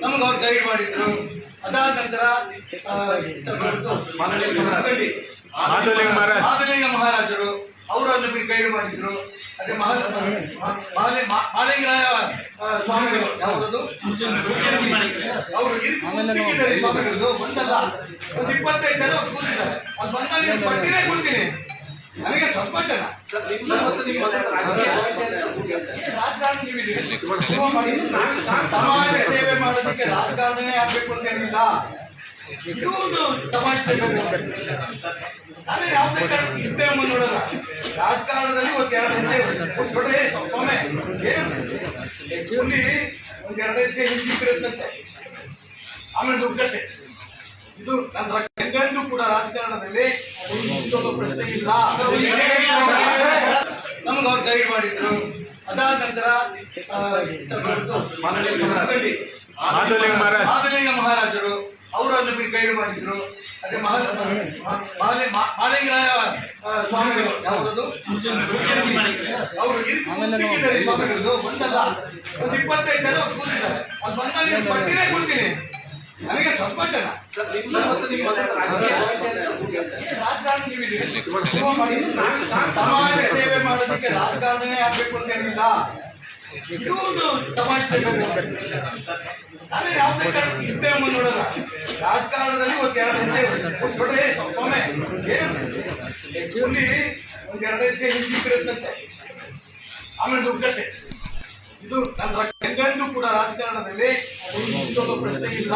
ನಮ್ಗೆ ಅವ್ರು ಗೈಡ್ ಮಾಡಿದ್ರು. ಅದಾದ ನಂತರ ಮಾದಲಿಂಗ ಮಹಾರಾಜರು. ಅವರು ನಮಗೆ ಗೈಡ್ ಮಾಡಿದ್ರು. ಅದೇ ಮಹಾಲಿ ಮಾಲೆ- ಮಾ- ಮಾಲಿಂಗರಾಯ ಆ, ಸ್ವಾಮಿಗಳು. ಅವರು ಸ್ವಾಮಿಗಳು ಬಂದಲ್ಲ ಒಂದು ಇಪ್ಪತ್ತೈದು ಜನ ಅವ್ರು ಕೂತಿದ್ದಾರೆ. ಅದು ಬಂದಾಗ ಪಟ್ಟಿನೇ ಕೊಡ್ತೀನಿ. ನನಗೆ ಸ್ವಲ್ಪ ಜನ ರಾಜಕಾರಣ ನೀವಿದ್ದೀರಿ. ನೀವು ಮಾಡಿ. ಸಮಾಜ ಸೇವೆ ಮಾಡೋದಕ್ಕೆ ರಾಜಕಾರಣನೇ ಆಗ್ಬೇಕು ಅಂತ ಏನಿಲ್ಲ ಇದು ಒಂದು ಸಮಾಜ ಸೇವೆ ನಾನು ಯಾವುದೇ ಕಾರಣ ಇದ್ದೇ ಅಮ್ಮ ನೋಡಲ್ಲ ರಾಜಕಾರಣದಲ್ಲಿ ಒಂದ್ ಎರಡು ಹೆಜ್ಜೆ ನೋಡ್ರಿ ಸೊಮ್ಮೆ ಏನು? ಇಲ್ಲಿ ಒಂದ್ ಎರಡು ಹೆಜ್ಜೆ ಹಿಂದಿಕ್ಕಿರುತ್ತಂತೆ ಆಮೇಲೆ ದುಗ್ಗತ್ತೆ ಇದು ನನ್ನ ಹೆಂಗಂದು ಕೂಡ ರಾಜಕಾರಣದಲ್ಲಿ ಪ್ರಶ್ನೆ ಇಲ್ಲ ಗೈಡ್ ಮಾಡಿದ್ರು. ಅದಾದ ನಂತರ. ಮಾಧವಲಿಂಗ ಮಹಾರಾಜರು ಅವರು ನಮಗೆ ಗೈಡ್ ಮಾಡಿದ್ರು. ಅದೇ ಮಹಾ ಮಾಲೆ- ಮಾ- ಮಾಲಿಂಗರಾಯ ಆ, ಸ್ವಾಮಿಗಳು ಯಾವುದದು? ಅವರು ಸ್ವಾಮಿಗಳು ಒಂದಲ್ಲ. ಒಂದು ಇಪ್ಪತ್ತೈದು ಜನ ಕೂತಿದ್ದಾರೆ. ಅದು ಬಂದಾಗ ಕೊಡ್ತೀನಿ. ನನಗೆ ಜನ ರಾಜಕಾರಣ. ಸಮಾಜ ಸೇವೆ ಮಾಡೋದಕ್ಕೆ ರಾಜಕಾರಣನೇ ಆಗ್ಬೇಕು ಅಂತ ಏನಿಲ್ಲ. ಇದು ಒಂದು ಸಮಾಜ ಸೇವೆ ನಾನು ಯಾವುದೇ ಕಾರಣ ಇದ್ದೇ ಅಮ್ಮ ನೋಡಲ್ಲ. ರಾಜಕಾರಣದಲ್ಲಿ ಒಂದ್ ಎರಡು ಹೆಜ್ಜೆ ಸ್ವಾಮಿ ಏನು? ಇಲ್ಲಿ ಒಂದ್ ಎರಡು ಹೆಜ್ಜೆ ಆಮೇಲೆ ದುಗ್ಗತ್ತೆ ಇದು ನನ್ನ ಹೆಂಗಂದು ಕೂಡ ರಾಜಕಾರಣದಲ್ಲಿ ಪ್ರಶ್ನೆ ಇಲ್ಲ.